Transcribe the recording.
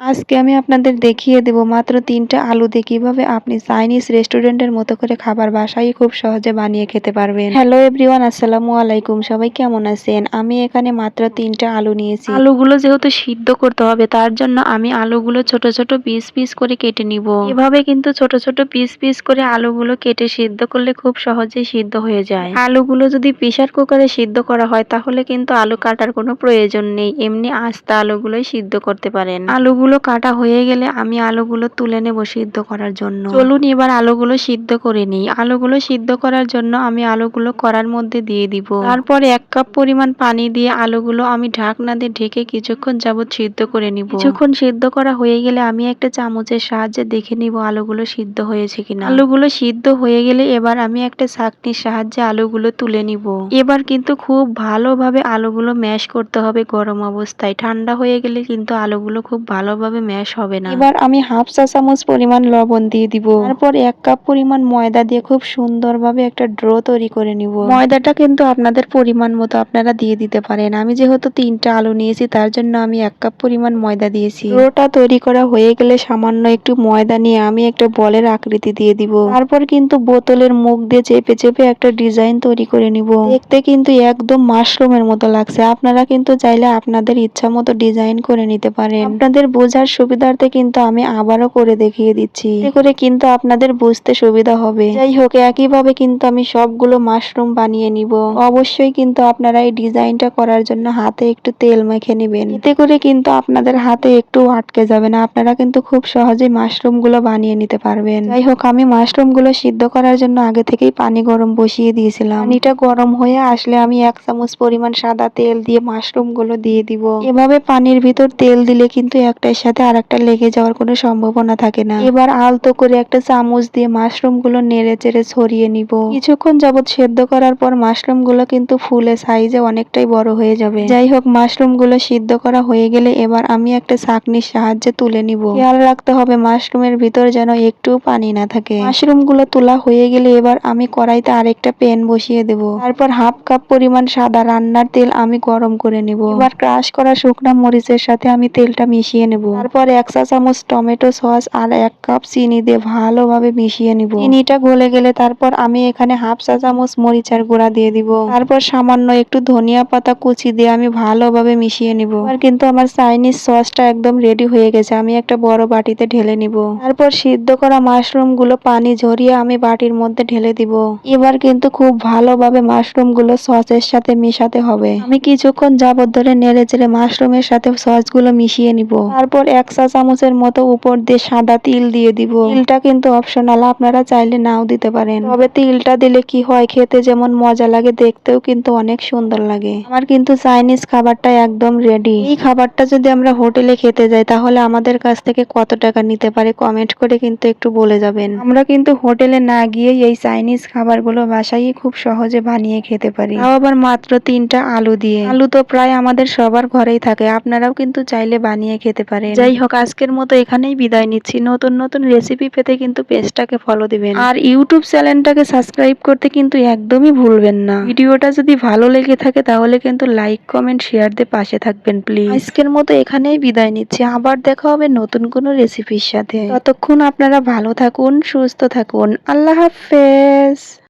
আজকে আমি আপনাদের দেখিয়ে দেব মাত্র তিনটা আলু দিয়ে কীভাবে আপনি চাইনিজ রেস্টুরেন্টের মতো করে খাবার বাসায় খুব সহজে বানিয়ে খেতে পারবেন। হ্যালো এভরিওয়ান, আসসালামু আলাইকুম। সবাই কেমন আছেন? আমি এখানে মাত্র তিনটা আলু নিয়েছি। আলুগুলো যেহেতু সিদ্ধ করতে হবে, তার জন্য আমি আলুগুলো ছোট ছোট পিস পিস করে কেটে নিব। এভাবে কিন্তু ছোট ছোট পিস পিস করে আলুগুলো কেটে সিদ্ধ করলে খুব সহজেই সিদ্ধ হয়ে যায়। আলুগুলো যদি প্রেসার কুকারে সিদ্ধ করা হয়, তাহলে কিন্তু আলু কাটার কোনো প্রয়োজন নেই। এমনি আস্তা আলুগুলোই সিদ্ধ করতে পারেন। আলুগুলো কাটা হয়ে গেলে আমি আলুগুলো তুলে নেব সিদ্ধ করার জন্য। চলুন এবার আলুগুলো সিদ্ধ করে নিই। আলুগুলো সিদ্ধ করার জন্য আমি আলুগুলো কড়ার মধ্যে দিয়ে দিব। তারপর এক কাপ পরিমাণ পানি দিয়ে আলুগুলো আমি ঢাকনা দিয়ে ঢেকে কিছুক্ষণ যাবত সিদ্ধ করে নিব। কিছুক্ষণ সিদ্ধ করা হয়ে গেলে আমি একটা চামচের সাহায্যে দেখে নিব আলুগুলো সিদ্ধ হয়েছে কিনা। আলুগুলো সিদ্ধ হয়ে গেলে এবার আমি একটা চাকনির সাহায্যে আলুগুলো তুলে নিব। এবার কিন্তু খুব ভালোভাবে আলুগুলো ম্যাশ করতে হবে গরম অবস্থায়। ঠান্ডা হয়ে গেলে কিন্তু আলুগুলো খুব ভালোভাবে ম্যাশ হবে না। এবার আমি হাফ চা চামচ পরিমাণ লবণ দিয়ে দিব। তারপর এক কাপ পরিমাণ ময়দা দিয়ে খুব সুন্দরভাবে একটা ড্রো তৈরি করে নিব। ময়দাটা কিন্তু আপনাদের পরিমাণ মতো আপনারা দিয়ে দিতে পারেন। আমি যেহেতু তিনটা আলু নিয়েছি তার জন্য আমি এক কাপ পরিমাণ ময়দা দিয়েছি। ড্রোটা তৈরি করা হয়ে গেলে সামান্য একটু ময়দা নিয়ে আমি একটা বলের আকৃতি দিয়ে দিব। তারপর কিন্তু বোতলের মুখ দিয়ে চেপে চেপে একটা ডিজাইন তৈরি করে নিব। দেখতে কিন্তু একদম মাশরুমের মতো লাগছে। আপনারা কিন্তু চাইলে আপনাদের ইচ্ছা মতো ডিজাইন করে নিতে পারেন। আপনাদের বোঝার সুবিধার্থে কিন্তু আমি আবারও করে দেখিয়ে দিচ্ছি। করে কিন্তু আপনাদের বুঝতে সুবিধা হবে। যাই হোক, একইভাবে কিন্তু আমি সবগুলো মাশরুম বানিয়ে নিব। অবশ্যই কিন্তু আপনারা এই ডিজাইনটা করার জন্য হাতে একটু তেল মেখে নেবেন। এতে করে কিন্তু আপনাদের হাতে একটু আটকে যাবে না। আপনারা কিন্তু খুব সহজেই মাশরুমগুলো বানিয়ে নিতে পারবেন। যাই হোক, আমি মাশরুমগুলো সিদ্ধ করার জন্য আগে থেকেই পানি গরম বসিয়ে দিয়েছিলাম। পানিটা গরম হয়ে আসলে আমি এক চামচ পরিমাণ সাদা তেল দিয়ে মাশরুমগুলো দিয়ে দিব। এভাবে পানির ভিতর তেল দিলে কিন্তু একটার সাথে আর একটা লেগে যাওয়ার কোনো সম্ভাবনা থাকে না। এবার আলতো করে একটা চামচ দিয়ে মাশরুমগুলো নেড়ে চেড়ে ছড়িয়ে নিব। কিছুক্ষণ যাবত সেদ্ধ করার পর মাশরুমগুলো কিন্তু ফুলে সাইজে অনেকটাই বড় হয়ে যাবে। যাই হোক মাশরুমগুলো সিদ্ধ করা হয়ে গেলে এবার আমি একটা ছাঁকনির সাহায্যে তুলে নিব। খেয়াল রাখতে হবে মাশরুমের ভিতর যেন একটু পানি না থাকে। মাশরুমগুলো তোলা হয়ে গেলে এবার আমি কড়াইতে আরেকটা প্যান বসিয়ে দেব। তারপর হাফ কাপ পরিমাণ সাদা রান্নার তেল আমি গরম করে নেব। এবার ক্রাশ করা শুকনা মরিচের সাথে আমি তেলটা মিশিয়ে নেব। তারপর এক চা চামচ টমেটো সস আর এক কাপ চিনি দিয়ে ভালোভাবে মিশিয়ে নিব। চিনিটা গলে গেলে তারপর আমি এখানে হাফ চা চামচ মরিচার গুঁড়া দিয়ে দিব। তারপর সামান্য একটু ধনিয়া পাতা কুচি দিয়ে আমি ভালোভাবে মিশিয়ে নিব। আর কিন্তু আমার চাইনিজ সসটা একদম রেডি হয়ে গেছে। আমি একটা বড় বাটিতে ঢেলে নিব। তারপর সিদ্ধ করা মাশরুমগুলো পানি ঝরিয়ে আমি বাটির মধ্যে ঢেলে দিব। এবার কিন্তু খুব ভালোভাবে মাশরুমগুলো সসের সাথে মিশাতে হবে। আমি কিছুক্ষণ যাবত ধরে নেড়ে চেড়ে মাশরুমের সাথে সসগুলো মিশিয়ে নিব। তারপর এক চা চামচের মতো উপর দিয়ে সাদা তিল দিয়ে দিব। তিলটা কিন্তু অপশনাল আপনারা চাইলে নাও দিতে পারেন। তবে তিলটা দিলে কি হয়, খেতে যেমন মজা লাগে, দেখতেও কিন্তু অনেক সুন্দর লাগে। আমার কিন্তু চাইনিজ খাবারটা একদম রেডি এই খাবারটা যদি আমরা হোটেলে খেতে যাই, তাহলে আমাদের কাছ থেকে কত টাকা নিতে পারে কমেন্ট করে কিন্তু একটু বলে যাবেন। আমরা কিন্তু হোটেলে না গিয়ে এই চাইনিজ খাবারগুলো বাসায় খুব সহজে বানিয়ে খেতে পারি। তাও আবার মাত্র তিনটা আলু দিয়ে। আলু তো প্রায় আমাদের সবার ঘরেই থাকে, আপনারাও কিন্তু চাইলে বানিয়ে খেতে পারেন। যাই হোক আজকের মতো এখানেই বিদায় নিচ্ছি। নতুন নতুন রেসিপি পেতে কিন্তু পেজটাকে ফলো দিবেন। আর ইউটিউব চ্যানেলটাকে সাবস্ক্রাইব করতে কিন্তু একদমই ভুলবেন না। ভিডিওটা যদি ভালো লেগে থাকে তাহলে কিন্তু লাইক কমেন্ট শেয়ার দিয়ে পাশে থাকবেন প্লিজ আজকের মতো এখানেই বিদায় নিচ্ছি। আবার দেখা হবে নতুন কোনো রেসিপির সাথে। ততক্ষণ আপনারা ভালো থাকুন সুস্থ থাকুন। আল্লাহ হাফেজ।